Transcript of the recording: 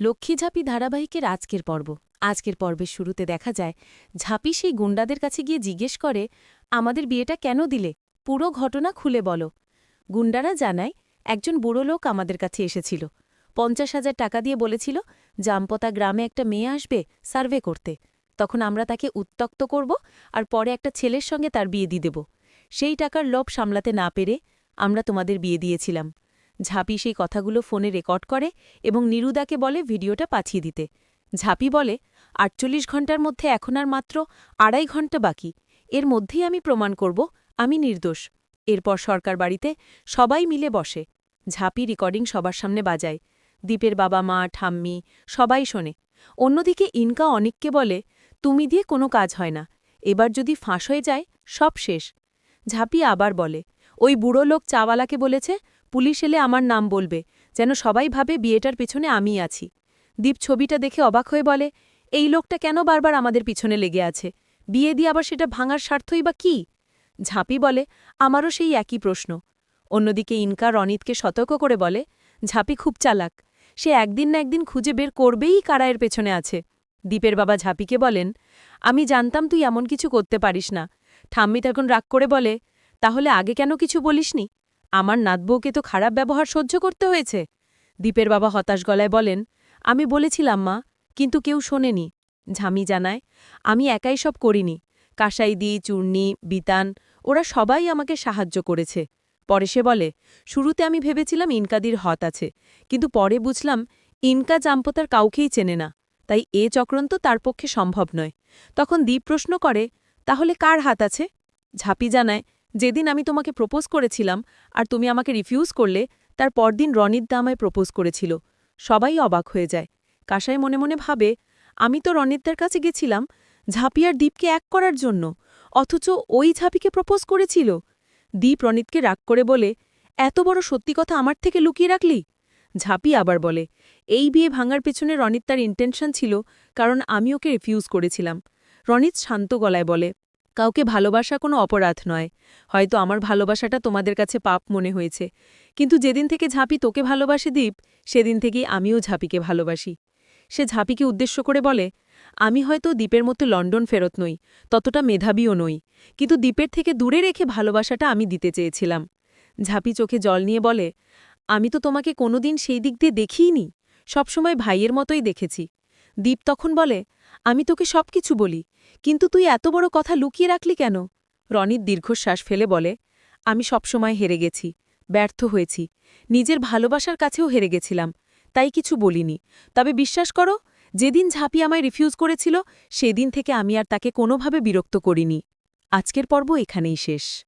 লক্ষ্মীঝাঁপি ধারাবাহিকের আজকের পর্ব। আজকের পর্বের শুরুতে দেখা যায়, ঝাঁপি সেই গুন্ডাদের কাছে গিয়ে জিজ্ঞেস করে, আমাদের বিয়েটা কেন দিলে? পুরো ঘটনা খুলে বলো। গুন্ডারা জানায়, একজন বুড়ো লোক আমাদের কাছে এসেছিল। পঞ্চাশ হাজার টাকা দিয়ে বলেছিল, জামপতা গ্রামে একটা মেয়ে আসবে সার্ভে করতে। তখন আমরা তাকে উত্তক্ত করব আর পরে একটা ছেলের সঙ্গে তার বিয়ে দিয়ে দেব। সেই টাকার লোভ সামলাতে না পেরে আমরা তোমাদের বিয়ে দিয়েছিলাম। ঝাঁপি সেই কথাগুলো ফোনে রেকর্ড করে এবং নিরুদাকে বলে ভিডিওটা পাঠিয়ে দিতে। ঝাঁপি বলে, আটচল্লিশ ঘণ্টার মধ্যে এখন আর মাত্র আড়াই ঘণ্টা বাকি। এর মধ্যেই আমি প্রমাণ করব, আমি নির্দোষ। এরপর সরকার বাড়িতে সবাই মিলে বসে। ঝাঁপি রেকর্ডিং সবার সামনে বাজায়। দ্বীপের বাবা মা, ঠাম্মি, সবাই শোনে। অন্যদিকে ইনকা অনেককে বলে, তুমি দিয়ে কোনো কাজ হয় না। এবার যদি ফাঁস হয়ে যায়, সব শেষ। ঝাঁপি আবার বলে, ওই বুড়ো লোক চাওয়ালাকে বলেছে পুলিশ এলে আমার নাম বলবে, যেন সবাই ভাবে বিয়েটার পেছনে আমি আছি। দীপ ছবিটা দেখে অবাক হয়ে বলে, এই লোকটা কেন বারবার আমাদের পিছনে লেগে আছে? বিয়ে দিয়ে আবার সেটা ভাঙার স্বার্থই বা কি? ঝাঁপি বলে, আমারও সেই একই প্রশ্ন। অন্যদিকে ইনকা রনিতকে সতর্ক করে বলে, ঝাঁপি খুব চালাক। সে একদিন না একদিন খুঁজে বের করবেই কারায়ের পেছনে আছে। দীপের বাবা ঝাঁপিকে বলেন, আমি জানতাম তুই এমন কিছু করতে পারিস না। ঠাম্মি তখন রাগ করে বলে, তাহলে আগে কেন কিছু বলিসনি? আমার নাতবউকে তো খারাপ ব্যবহার সহ্য করতে হয়েছে। দীপের বাবা হতাশ গলায় বলেন, আমি বলেছিলাম মা, কিন্তু কেউ শোনেনি। ঝামি জানায়, আমি একাই সব করিনি। কাসাইদি, চূর্ণি, বিতান, ওরা সবাই আমাকে সাহায্য করেছে। পরে সে বলে, শুরুতে আমি ভেবেছিলাম ইনকাদির হত আছে, কিন্তু পরে বুঝলাম, ইনকা জাম্পতার কাউকেই চেনে না। তাই এ চক্রান্ত তার পক্ষে সম্ভব নয়। তখন দীপ প্রশ্ন করে, তাহলে কার হাত আছে? ঝাঁপি জানায় যেদিন আমি তোমাকে প্রপোজ করেছিলাম আর তুমি আমাকে রিফিউজ করলে, তার পরদিন রনিত দা আমায় প্রপোজ করেছিল। সবাই অবাক হয়ে যায়। কাসাই মনে মনে ভাবে, আমি তো রনিতদার কাছে গেছিলাম, ঝাঁপি দ্বীপকে এক করার জন্য, অথচ ওই ঝাঁপিকে প্রপোজ করেছিল। দীপ রনিতকে রাগ করে বলে, এত বড় সত্যি কথা আমার থেকে লুকিয়ে রাখলি? ঝাঁপি আবার বলে, এই বিয়ে ভাঙার পেছনে রনিত তার ইন্টেনশন ছিল, কারণ আমি ওকে রিফিউজ করেছিলাম। রনিত শান্ত গলায় বলে কাউকে ভালোবাসা কোনো অপরাধ নয়। হয়তো আমার ভালোবাসাটা তোমাদের কাছে পাপ মনে হয়েছে। কিন্তু যেদিন থেকে ঝাঁপি তোকে ভালোবাসে দীপ, সেদিন থেকেই আমিও ঝাঁপিকে ভালোবাসি। সে ঝাঁপিকে উদ্দেশ্য করে বলে, আমি হয়তো দ্বীপের মতো লন্ডন ফেরত নই, ততটা মেধাবীও নই। কিন্তু দ্বীপের থেকে দূরে রেখে ভালোবাসাটা আমি দিতে চেয়েছিলাম। ঝাঁপি চোখে জল নিয়ে বলে, আমি তো তোমাকে কোনোদিন সেই দিক দিয়ে দেখিইনি। সবসময় ভাইয়ের মতোই দেখেছি। দীপ তখন বলে, আমি তোকে সব কিছু বলি, কিন্তু তুই এত বড় কথা লুকিয়ে রাখলি কেন? রনিত দীর্ঘশ্বাস ফেলে বলে, আমি সবসময় হেরে গেছি, ব্যর্থ হয়েছি, নিজের ভালোবাসার কাছেও হেরে গেছিলাম, তাই কিছু বলিনি। তবে বিশ্বাস করো, যেদিন ঝাঁপি আমায় রিফিউজ করেছিল, সেদিন থেকে আমি আর তাকে কোনোভাবে বিরক্ত করিনি। আজকের পর্ব এখানেই শেষ।